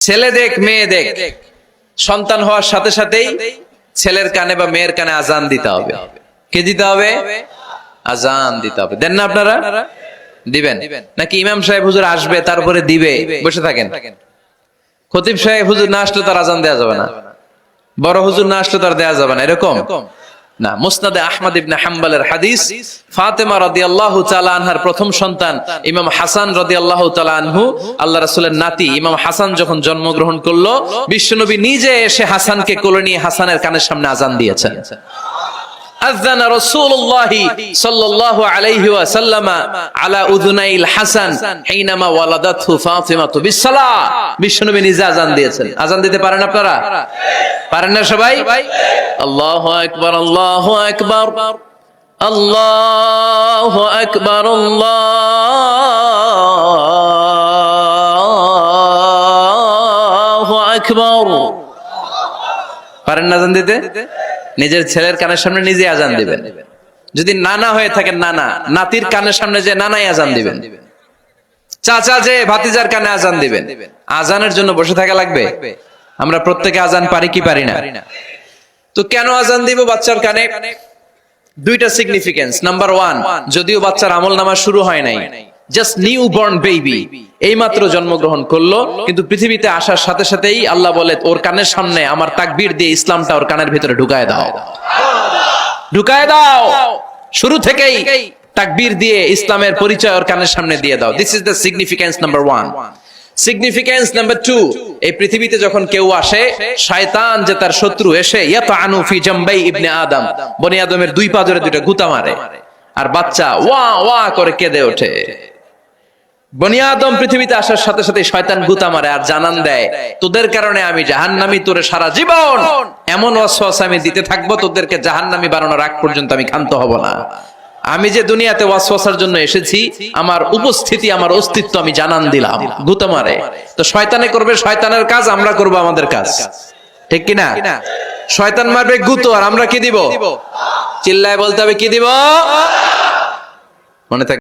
ছেলে দেখ, মেয়ে দেখ। সন্তান হওয়ার সাথে সাথেই ছেলের কানে বা মেয়ের কানে আজান দিতে হবে। কে দিতে হবে? আজান দিতে হবে। দেন না আপনারা? দিবেন। নাকি ইমাম সাহেব হুজুর আসবে, তারপরে দিবে? বসে থাকেন। খতিব সাহেব হুজুর না আসলে তার আজান দেওয়া যাবে না। বড় হুজুর না আসলে তার দেওয়া যাবে না। এরকম? না, মুসনাদে আহমদ ইবনে হাম্বালের হাদিস, ফাতেমা রাদিয়াল্লাহু তাআলা আনহার প্রথম সন্তান, ইমাম হাসান রাদিয়াল্লাহু তাআলা আনহু, আল্লাহ রাসূলের নাতি ইমাম হাসান যখন জন্মগ্রহণ করল, বিশ্বনবী নিজে এসে হাসানকে কোলে নিয়ে হাসানের কানের সামনে আজান দিয়েছেন। আজানা রাসূলুল্লাহি সাল্লাল্লাহু আলাইহি ওয়াসাল্লামা আলা উযুনাইল হাসান হিনামা ওয়ালাদাতহু ফাতিমাতু বিসসালাহ। বিশ্বনবী নিজে আজান দিয়েছেন। আজান দিতে পারেন আপনারা? পারেন না সবাই? আল্লাহু আকবার আল্লাহু আকবার। আল্লাহু আকবার আল্লাহু আকবার। পারেন না আজান দিতে? নিজের ছেলের কানের সামনে নিজে আজান দিবেন। যদি নানা হয়ে থাকেন নানা নাতির কানের সামনে যে নানাই আজান দিবেন। চাচা যে ভাতিজার কানে আজান দিবেন। আজানের জন্য বসে থাকা লাগবে? আমরা প্রত্যেকে আজান পারি কি পারি না? তো কেন আজান দিব বাচ্চার কানে? দুইটা সিগনিফিকেন্স নাম্বার ওয়ান যদিও বাচ্চার আমল নামা শুরু হয় নাই। জাস্ট নিউ বর্ন বেবি এই মাত্র জন্মগ্রহণ করল, কিন্তু পৃথিবীতে আসার সাথে সাথেই আল্লাহ বলে, ওর কানের সামনে আমার তাকবীর দিয়ে ইসলামটা ওর কানের ভিতরে ঢুকায় দাও। ঢুকায় দাও। শুরু থেকেই তাকবীর দিয়ে ইসলামের পরিচয় ওর কানের সামনে দিয়ে দাও। This is the significance number one significance number two এই পৃথিবীতে যখন কেউ আসে, শয়তান যে তার শত্রু এসে ইয়াত আনু ফি জাম্বাই ইবনে আদম। বনি আদমের দুই পা ধরে দুইটা গুতা মারে। আর বাচ্চা ওয়া ওয়া করে কেঁদে ওঠে। বনি আদম পৃথিবীতে আসার সাথে সাথে শয়তান গুতা মারে আর জানান দেয়, তোদের কারণে আমি জাহান্নামি, তোরে সারা জীবন এমন ওয়াসওয়াস আমি দিতে থাকব, তোদেরকে জাহান্নামি বানানোর আগ পর্যন্ত আমি ক্ষান্ত হব না। আমি যে দুনিয়াতে ওয়াসওয়াসার জন্য এসেছি, আমার উপস্থিতি, আমার অস্তিত্ব আমি জানান দিলাম, গুতা মারে। তো শয়তানে করবে, শয়তানের কাজ, আমরা করব আমাদের কাজ। ঠিক কি না শয়তান মারবে গুতো, আর আমরা কি দিব? চিল্লায় বলতে হবে, কি দিব? মনে থাকে